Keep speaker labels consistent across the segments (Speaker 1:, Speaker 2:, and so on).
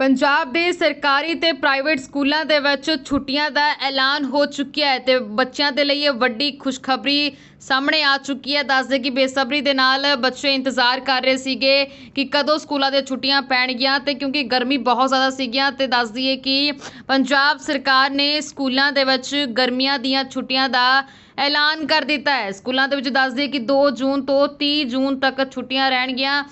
Speaker 1: ਪੰਜਾਬ ਦੇ ਸਰਕਾਰੀ ਤੇ ਪ੍ਰਾਈਵੇਟ ਸਕੂਲਾਂ ਦੇ ਵਿੱਚ ਛੁੱਟੀਆਂ ਦਾ ਐਲਾਨ ਹੋ ਚੁੱਕਿਆ ਹੈ ਤੇ ਬੱਚਿਆਂ ਦੇ ਲਈ ਇਹ ਵੱਡੀ ਖੁਸ਼ਖਬਰੀ ਸਾਹਮਣੇ ਆ ਚੁੱਕੀ ਹੈ। ਦੱਸਦੇ ਕਿ ਬੇਸਬਰੀ ਦੇ ਨਾਲ ਬੱਚੇ ਇੰਤਜ਼ਾਰ ਕਰ ਰਹੇ ਸੀਗੇ ਕਿ ਕਦੋਂ ਸਕੂਲਾਂ ਦੇ ਛੁੱਟੀਆਂ ਪੈਣਗੀਆਂ ਤੇ ਕਿਉਂਕਿ ਗਰਮੀ ਬਹੁਤ ਜ਼ਿਆਦਾ ਸੀਗੀਆਂ ਤੇ ਦੱਸ ਦਈਏ ਕਿ ਪੰਜਾਬ ਸਰਕਾਰ ਨੇ ਸਕੂਲਾਂ ਦੇ ਵਿੱਚ ਗਰਮੀਆਂ ਦੀਆਂ ਛੁੱਟੀਆਂ ਦਾ ਐਲਾਨ ਕਰ ਦਿੱਤਾ ਹੈ। ਸਕੂਲਾਂ ਦੇ ਵਿੱਚ ਦੱਸ ਦਈਏ ਕਿ 2 ਜੂਨ ਤੋਂ 30 ਜੂਨ ਤੱਕ ਛੁੱਟੀਆਂ ਰਹਿਣਗੀਆਂ।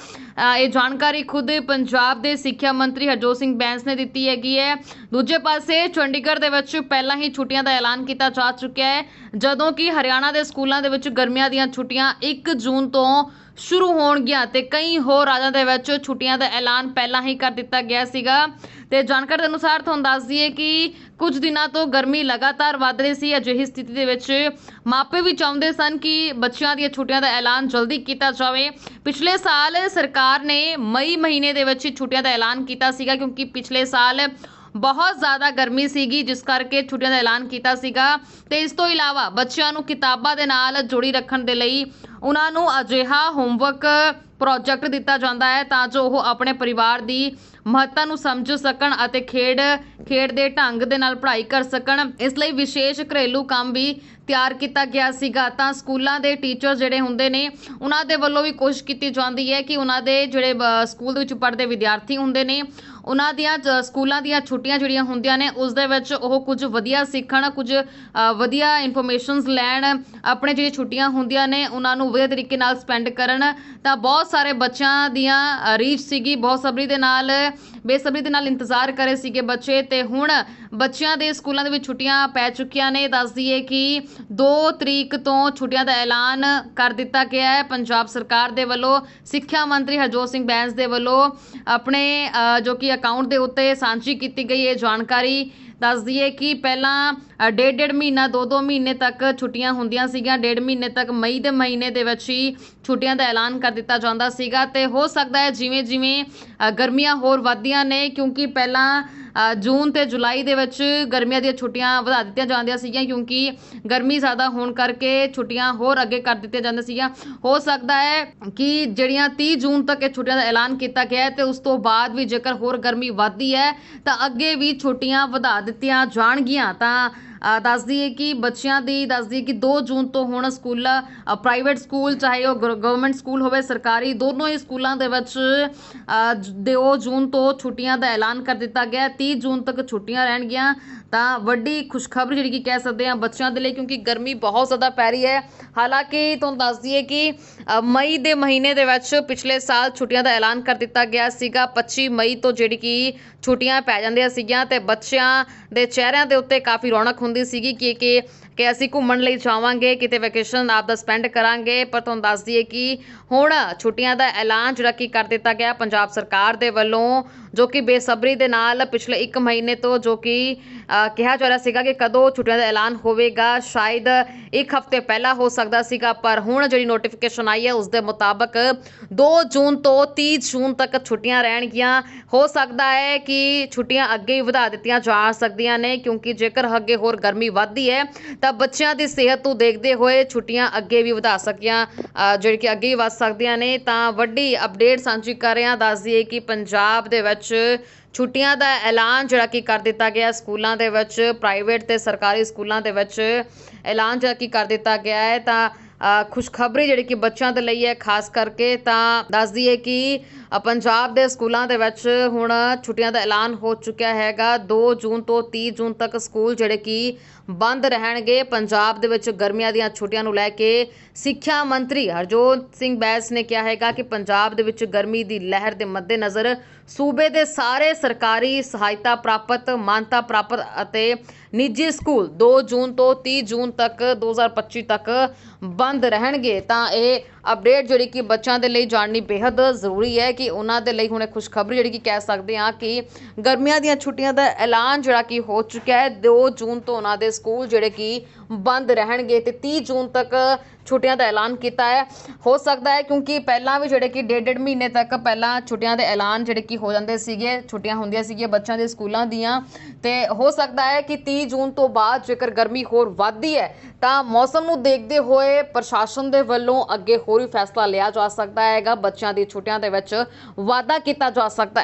Speaker 1: ਇਹ ਜਾਣਕਾਰੀ ਖੁਦ ਪੰਜਾਬ ਦੇ ਸਿੱਖਿਆ ਮੰਤਰੀ ਹਰਜੋਤ ਸਿੰਘ ਬੈਂਸ ਨੇ ਦਿੱਤੀ ਹੈਗੀ ਹੈ। ਦੂਜੇ ਪਾਸੇ ਚੰਡੀਗੜ੍ਹ ਦੇ ਵਿੱਚ ਪਹਿਲਾਂ ਹੀ ਛੁੱਟੀਆਂ ਦਾ ਐਲਾਨ ਕੀਤਾ ਜਾ ਚੁੱਕਿਆ ਹੈ, ਜਦੋਂ ਕਿ ਹਰਿਆਣਾ ਦੇ ਸਕੂਲਾਂ ਦੇ ਵਿੱਚ ਗਰਮੀਆਂ ਦੀਆਂ ਛੁੱਟੀਆਂ 1 ਜੂਨ ਤੋਂ ਸ਼ੁਰੂ ਹੋਣਗੀਆਂ ਤੇ ਕਈ ਹੋਰ ਰਾਜਾਂ ਦੇ ਵਿੱਚ ਛੁੱਟੀਆਂ ਦਾ ਐਲਾਨ ਪਹਿਲਾਂ ਹੀ ਕਰ ਦਿੱਤਾ ਗਿਆ ਸੀਗਾ। ਤੇ ਜਾਣਕਾਰੀ ਦੇ ਅਨੁਸਾਰ ਤੁਹਾਨੂੰ ਦੱਸ ਦਈਏ ਕਿ ਕੁਝ ਦਿਨਾਂ ਤੋਂ ਗਰਮੀ ਲਗਾਤਾਰ ਵੱਧ ਰਹੀ ਸੀ। ਅਜਿਹੀ ਸਥਿਤੀ ਦੇ ਵਿੱਚ ਮਾਪੇ ਵੀ ਚਾਹੁੰਦੇ ਸਨ ਕਿ ਬੱਚਿਆਂ ਦੀਆਂ ਛੁੱਟੀਆਂ ਦਾ ਐਲਾਨ ਜਲਦੀ ਕੀਤਾ ਜਾਵੇ। ਪਿਛਲੇ ਸਾਲ ਸਰਕਾਰ ਨੇ ਮਈ ਮਹੀਨੇ ਦੇ ਵਿੱਚ ਹੀ ਛੁੱਟੀਆਂ ਦਾ ਐਲਾਨ ਕੀਤਾ ਸੀਗਾ, ਕਿਉਂਕਿ ਪਿਛਲੇ ਸਾਲ ਬਹੁਤ ਜ਼ਿਆਦਾ ਗਰਮੀ ਸੀਗੀ, ਜਿਸ ਕਰਕੇ ਛੁੱਟੀਆਂ ਦਾ ਐਲਾਨ ਕੀਤਾ ਸੀਗਾ। ਤੇ ਇਸ ਤੋਂ ਇਲਾਵਾ ਬੱਚਿਆਂ ਨੂੰ ਕਿਤਾਬਾਂ ਦੇ ਨਾਲ ਜੋੜੀ ਰੱਖਣ ਦੇ ਲਈ ਉਹਨਾਂ ਨੂੰ ਅਜਿਹਾ ਹੋਮਵਰਕ ਪ੍ਰੋਜੈਕਟ ਦਿੱਤਾ ਜਾਂਦਾ ਹੈ ਤਾਂ ਜੋ ਉਹ ਆਪਣੇ ਪਰਿਵਾਰ ਦੀ ਮਹੱਤਤਾ ਨੂੰ ਸਮਝ ਸਕਣ ਅਤੇ ਖੇਡ ਖੇਡ ਦੇ ਢੰਗ ਦੇ ਨਾਲ ਪੜ੍ਹਾਈ ਕਰ ਸਕਣ। ਇਸ ਲਈ ਵਿਸ਼ੇਸ਼ ਘਰੇਲੂ ਕੰਮ ਵੀ ਤਿਆਰ ਕੀਤਾ ਗਿਆ ਸੀਗਾ। ਤਾਂ ਸਕੂਲਾਂ ਦੇ ਟੀਚਰ ਜਿਹੜੇ ਹੁੰਦੇ ਨੇ, ਉਹਨਾਂ ਦੇ ਵੱਲੋਂ ਵੀ ਕੋਸ਼ਿਸ਼ ਕੀਤੀ ਜਾਂਦੀ ਹੈ ਕਿ ਉਹਨਾਂ ਦੇ ਜਿਹੜੇ ਸਕੂਲ ਦੇ ਵਿੱਚ ਪੜ੍ਹਦੇ ਵਿਦਿਆਰਥੀ ਹੁੰਦੇ ਨੇ ਉਹਨਾਂ ਦੀਆਂ ਸਕੂਲਾਂ ਦੀਆਂ ਛੁੱਟੀਆਂ ਜਿਹੜੀਆਂ ਹੁੰਦੀਆਂ ਨੇ, ਉਸ ਦੇ ਵਿੱਚ ਉਹ ਕੁਝ ਵਧੀਆ ਸਿੱਖਣ, ਕੁਝ ਵਧੀਆ ਇਨਫੋਰਮੇਸ਼ਨਸ ਲੈਣ, ਆਪਣੇ ਜਿਹੜੀ ਛੁੱਟੀਆਂ ਹੁੰਦੀਆਂ ਨੇ, ਉਹਨਾਂ ਨੂੰ ਵਧੀਆ ਤਰੀਕੇ ਨਾਲ ਸਪੈਂਡ ਕਰਨ। ਤਾਂ ਬਹੁਤ ਸਾਰੇ ਬੱਚਿਆਂ ਦੀਆਂ ਰੀਚ ਸੀਗੀ, ਬਹੁਤ ਸਬਰੀ ਦੇ ਨਾਲ ਬੇਸਬਰੀ ਦੇ ਨਾਲ ਇੰਤਜ਼ਾਰ ਕਰੇ ਸੀਗੇ ਬੱਚੇ ਤੇ ਹੁਣ ਬੱਚਿਆਂ ਦੇ ਸਕੂਲਾਂ ਦੇ ਵਿੱਚ ਛੁੱਟੀਆਂ ਪੈ ਚੁੱਕੀਆਂ ਨੇ। ਦੱਸ ਦਈਏ ਕਿ 2 ਤਰੀਕ ਤੋਂ ਛੁੱਟੀਆਂ ਦਾ ਐਲਾਨ ਕਰ ਦਿੱਤਾ ਗਿਆ ਹੈ। ਪੰਜਾਬ ਸਰਕਾਰ ਦੇ ਵੱਲੋਂ, ਸਿੱਖਿਆ ਮੰਤਰੀ ਹਰਜੋਤ ਸਿੰਘ ਬੈਂਸ ਦੇ ਵੱਲੋਂ ਆਪਣੇ ਜੋ ਕਿ ਅਕਾਊਂਟ ਦੇ ਉੱਤੇ ਸਾਂਝੀ ਕੀਤੀ ਗਈ ਇਹ ਜਾਣਕਾਰੀ। ਦੱਸ ਦਈਏ ਕਿ ਪਹਿਲਾਂ ਡੇਢ ਡੇਢ ਮਹੀਨਾ ਦੋ ਦੋ ਮਹੀਨੇ ਤੱਕ ਛੁੱਟੀਆਂ ਹੁੰਦੀਆਂ ਸੀਗੀਆਂ। ਡੇਢ ਮਹੀਨੇ ਤੱਕ ਮਈ ਦੇ ਮਹੀਨੇ ਦੇ ਵਿੱਚ ਹੀ ਛੁੱਟੀਆਂ ਦਾ ਐਲਾਨ ਕਰ ਦਿੱਤਾ ਜਾਂਦਾ ਸੀਗਾ ਤੇ ਹੋ ਸਕਦਾ ਹੈ ਜਿਵੇਂ ਜਿਵੇਂ ਗਰਮੀਆਂ ਹੋਰ ਵਧਦੀਆਂ ਨੇ, ਕਿਉਂਕਿ ਪਹਿਲਾਂ ਜੂਨ ਤੇ ਜੁਲਾਈ ਦੇ ਵਿੱਚ ਗਰਮੀਆਂ ਦੀਆਂ ਛੁੱਟੀਆਂ ਵਧਾ ਦਿੱਤੀਆਂ ਜਾਂਦੀਆਂ ਸੀਗੀਆਂ, ਕਿਉਂਕਿ ਗਰਮੀ ਜ਼ਿਆਦਾ ਹੋਣ ਕਰਕੇ ਛੁੱਟੀਆਂ ਹੋਰ ਅੱਗੇ ਕਰ ਦਿੱਤੀਆਂ ਜਾਂਦੀਆਂ ਸੀਗੀਆਂ। ਹੋ ਸਕਦਾ ਹੈ ਕਿ ਜਿਹੜੀਆਂ 30 ਜੂਨ ਤੱਕ ਇਹ ਛੁੱਟੀਆਂ ਦਾ ਐਲਾਨ ਕੀਤਾ ਗਿਆ ਹੈ ਤੇ ਉਸ ਤੋਂ ਬਾਅਦ ਵੀ ਜੇਕਰ ਹੋਰ ਗਰਮੀ ਵੱਧਦੀ ਹੈ, ਤਾਂ ਅੱਗੇ ਵੀ ਛੁੱਟੀਆਂ ਵਧਾ ਦਿੱਤੀਆਂ ਜਾਣਗੀਆਂ ਤਾਂ ਅ, ਦੱਸ ਦਈਏ ਕਿ ਬੱਚਿਆਂ ਦੀ ਦੱਸ ਦਈਏ ਕਿ 2 ਜੂਨ ਤੋਂ ਹੁਣ ਸਕੂਲ ਪ੍ਰਾਈਵੇਟ ਸਕੂਲ ਚਾਹੇ ਉਹ ਗਵਰਨਮੈਂਟ ਸਕੂਲ ਹੋਵੇ ਸਰਕਾਰੀ ਦੋਨੋਂ ਹੀ ਸਕੂਲਾਂ ਦੇ ਵਿੱਚ 2 ਜੂਨ ਤੋਂ ਛੁੱਟੀਆਂ ਦਾ ਐਲਾਨ ਕਰ ਦਿੱਤਾ ਗਿਆ ਹੈ। 30 ਜੂਨ ਤੱਕ ਛੁੱਟੀਆਂ ਰਹਿਣਗੀਆਂ ਤਾਂ ਵੱਡੀ ਖੁਸ਼ਖਬਰੀ ਜਿਹੜੀ ਕਿ ਕਹਿ ਸਕਦੇ ਹਾਂ ਬੱਚਿਆਂ ਦੇ ਲਈ, ਕਿਉਂਕਿ ਗਰਮੀ ਬਹੁਤ ਜ਼ਿਆਦਾ ਪੈ ਰਹੀ ਹੈ। ਹਾਲਾਂਕਿ ਤੁਹਾਨੂੰ ਦੱਸ ਦਈਏ ਕਿ ਮਈ ਦੇ ਮਹੀਨੇ ਦੇ ਵਿੱਚ ਪਿਛਲੇ ਸਾਲ ਛੁੱਟੀਆਂ ਦਾ ਐਲਾਨ ਕਰ ਦਿੱਤਾ ਗਿਆ ਸੀਗਾ। 25 ਮਈ ਤੋਂ ਜਿਹੜੀ ਕਿ ਛੁੱਟੀਆਂ ਪੈ ਜਾਂਦੀਆਂ ਸੀਗੀਆਂ ਤੇ ਬੱਚਿਆਂ ਦੇ ਚਿਹਰਿਆਂ ਦੇ ਉੱਤੇ ਕਾਫੀ ਰੌਣਕ ਹੁੰਦੀ ਸੀਗੀ ਕਿ ਕਿ ਕਿ ਅਸੀਂ ਘੁੰਮਣ ਲਈ ਜਾਵਾਂਗੇ, ਕਿਤੇ ਵੈਕੇਸ਼ਨ ਆਪਦਾ ਸਪੈਂਡ ਕਰਾਂਗੇ। ਪਰ ਤੁਹਾਨੂੰ ਦੱਸ ਦਈਏ ਕਿ ਹੁਣ ਛੁੱਟੀਆਂ ਦਾ ਐਲਾਨ ਜਿਹੜਾ ਕਿ ਕਰ ਦਿੱਤਾ ਗਿਆ, ਪੰਜਾਬ ਸਰਕਾਰ ਦੇ ਵੱਲੋਂ, ਜੋ ਕਿ ਬੇਸਬਰੀ ਦੇ ਨਾਲ ਪਿਛਲੇ 1 ਮਹੀਨੇ ਤੋਂ ਜੋ ਕਿ ਕਿਹਾ ਜਾ ਰਿਹਾ ਸੀਗਾ ਕਿ ਕਦੋਂ ਛੁੱਟੀਆਂ ਦਾ ਐਲਾਨ ਹੋਵੇਗਾ, ਸ਼ਾਇਦ ਇੱਕ ਹਫ਼ਤੇ ਪਹਿਲਾਂ ਹੋ ਸਕਦਾ ਸੀਗਾ, ਪਰ ਹੁਣ ਜਿਹੜੀ ਨੋਟੀਫਿਕੇਸ਼ਨ ਆਈ ਹੈ ਉਸ ਦੇ ਮੁਤਾਬਕ 2 ਜੂਨ ਤੋਂ 30 ਜੂਨ ਤੱਕ ਛੁੱਟੀਆਂ ਰਹਿਣਗੀਆਂ। ਹੋ ਸਕਦਾ ਹੈ ਕਿ ਛੁੱਟੀਆਂ ਅੱਗੇ ਹੀ ਵਧਾ ਦਿੱਤੀਆਂ ਜਾ ਸਕਦੀਆਂ ਨੇ, ਕਿਉਂਕਿ ਜੇਕਰ ਅੱਗੇ ਹੋਰ ਗਰਮੀ ਵੱਧਦੀ ਹੈ, ਤਾਂ ਬੱਚਿਆਂ ਦੀ ਸਿਹਤ ਨੂੰ ਦੇਖਦੇ ਹੋਏ ਛੁੱਟੀਆਂ ਅੱਗੇ ਵੀ ਵਧਾ ਸਕੀਆਂ ਜਿਹੜੀ ਕਿ ਅੱਗੇ ਹੀ ਵੱਧ ਸਕਦੀਆਂ ਨੇ। ਤਾਂ ਵੱਡੀ ਅਪਡੇਟ ਸਾਂਝੀ ਕਰ ਰਹੇ ਹਾਂ ਦੱਸ ਦਈਏ ਕਿ ਪੰਜਾਬ ਦੇ ਵਿੱਚ ਛੁੱਟੀਆਂ ਦਾ ਐਲਾਨ ਜਿਹੜਾ ਕਿ ਕਰ ਦਿੱਤਾ ਗਿਆ, ਸਕੂਲਾਂ ਦੇ ਵਿੱਚ ਪ੍ਰਾਈਵੇਟ ਤੇ ਸਰਕਾਰੀ ਸਕੂਲਾਂ ਦੇ ਵਿੱਚ ਐਲਾਨ ਜਿਹੜਾ ਕਿ ਕਰ ਦਿੱਤਾ ਗਿਆ ਹੈ। ਤਾਂ ਖੁਸ਼ਖਬਰੀ ਜਿਹੜੀ ਕਿ ਬੱਚਿਆਂ ਦੇ ਲਈ ਹੈ, ਖਾਸ ਕਰਕੇ ਤਾਂ ਦੱਸ ਦਈਏ ਕਿ ਪੰਜਾਬ ਦੇ ਸਕੂਲਾਂ ਦੇ ਵਿੱਚ ਹੁਣ ਛੁੱਟੀਆਂ ਦਾ ਐਲਾਨ ਹੋ ਚੁੱਕਿਆ ਹੈਗਾ। 2 ਜੂਨ ਤੋਂ 30 ਜੂਨ ਤੱਕ ਸਕੂਲ ਜਿਹੜੇ ਕਿ ਬੰਦ ਰਹਿਣਗੇ। ਪੰਜਾਬ ਦੇ ਵਿੱਚ ਗਰਮੀਆਂ ਦੀਆਂ ਛੁੱਟੀਆਂ ਨੂੰ ਲੈ ਕੇ ਸਿੱਖਿਆ ਮੰਤਰੀ ਹਰਜੋਤ ਸਿੰਘ ਬੈਂਸ ਨੇ ਕਿਹਾ ਹੈਗਾ ਕਿ ਪੰਜਾਬ ਦੇ ਵਿੱਚ ਗਰਮੀ ਦੀ ਲਹਿਰ ਦੇ ਮੱਦੇਨਜ਼ਰ ਸੂਬੇ ਦੇ ਸਾਰੇ ਸਰਕਾਰੀ ਸਹਾਇਤਾ ਪ੍ਰਾਪਤ, ਮਾਨਤਾ ਪ੍ਰਾਪਤ ਅਤੇ ਨਿੱਜੀ ਸਕੂਲ 2 ਜੂਨ ਤੋਂ 30 ਜੂਨ ਤੱਕ 2025 ਤੱਕ ਬੰਦ ਰਹਿਣਗੇ, ਤਾਂ ਇਹ ਅਪਡੇਟ ਜਿਹੜੀ ਕਿ ਬੱਚਿਆਂ ਦੇ ਲਈ ਜਾਣਨੀ ਬੇहद ਜ਼ਰੂਰੀ ਹੈ ਕਿ ਉਹਨਾਂ ਦੇ ਲਈ ਹੁਣ ਇਹ ਖੁਸ਼ਖਬਰੀ ਜਿਹੜੀ ਕਿ ਕਹਿ ਸਕਦੇ ਹਾਂ ਕਿ ਗਰਮੀਆਂ ਦੀਆਂ ਛੁੱਟੀਆਂ ਦਾ ਐਲਾਨ ਜਿਹੜਾ ਕਿ ਹੋ ਚੁੱਕਿਆ ਹੈ 2 ਜੂਨ ਤੋਂ ਉਹਨਾਂ ਦੇ ਸਕੂਲ ਜਿਹੜੇ ਕਿ ਬੰਦ ਰਹਿਣਗੇ ਤੇ 30 ਜੂਨ ਤੱਕ ਛੁੱਟੀਆਂ ਦਾ ਐਲਾਨ ਕੀਤਾ ਹੈ। ਹੋ ਸਕਦਾ ਹੈ ਕਿਉਂਕਿ ਪਹਿਲਾਂ ਵੀ ਜਿਹੜੇ ਕਿ ਡੇਢ ਡੇਢ ਮਹੀਨੇ ਤੱਕ ਪਹਿਲਾਂ ਛੁੱਟੀਆਂ ਦੇ ਐਲਾਨ ਜਿਹੜੇ ਕਿ ਹੋ ਜਾਂਦੇ ਸੀਗੇ, ਛੁੱਟੀਆਂ ਹੁੰਦੀਆਂ ਸੀਗੀਆਂ ਬੱਚਿਆਂ ਦੇ ਸਕੂਲਾਂ ਦੀਆਂ। ਤੇ ਹੋ ਸਕਦਾ ਹੈ ਕਿ 30 ਜੂਨ ਤੋਂ ਬਾਅਦ ਜੇਕਰ ਗਰਮੀ ਹੋਰ ਵੱਧਦੀ ਹੈ, ਤਾਂ ਮੌਸਮ ਨੂੰ ਦੇਖਦੇ ਹੋਏ ਪ੍ਰਸ਼ਾਸਨ ਦੇ ਵੱਲੋਂ ਅੱਗੇ ਹੋਰ ਵੀ ਫੈਸਲਾ ਲਿਆ ਜਾ ਸਕਦਾ ਹੈਗਾ। ਬੱਚਿਆਂ ਦੀ ਛੁੱਟੀਆਂ ਦੇ ਵਿੱਚ ਵਾਧਾ ਕੀਤਾ ਜਾ ਸਕਦਾ ਹੈ।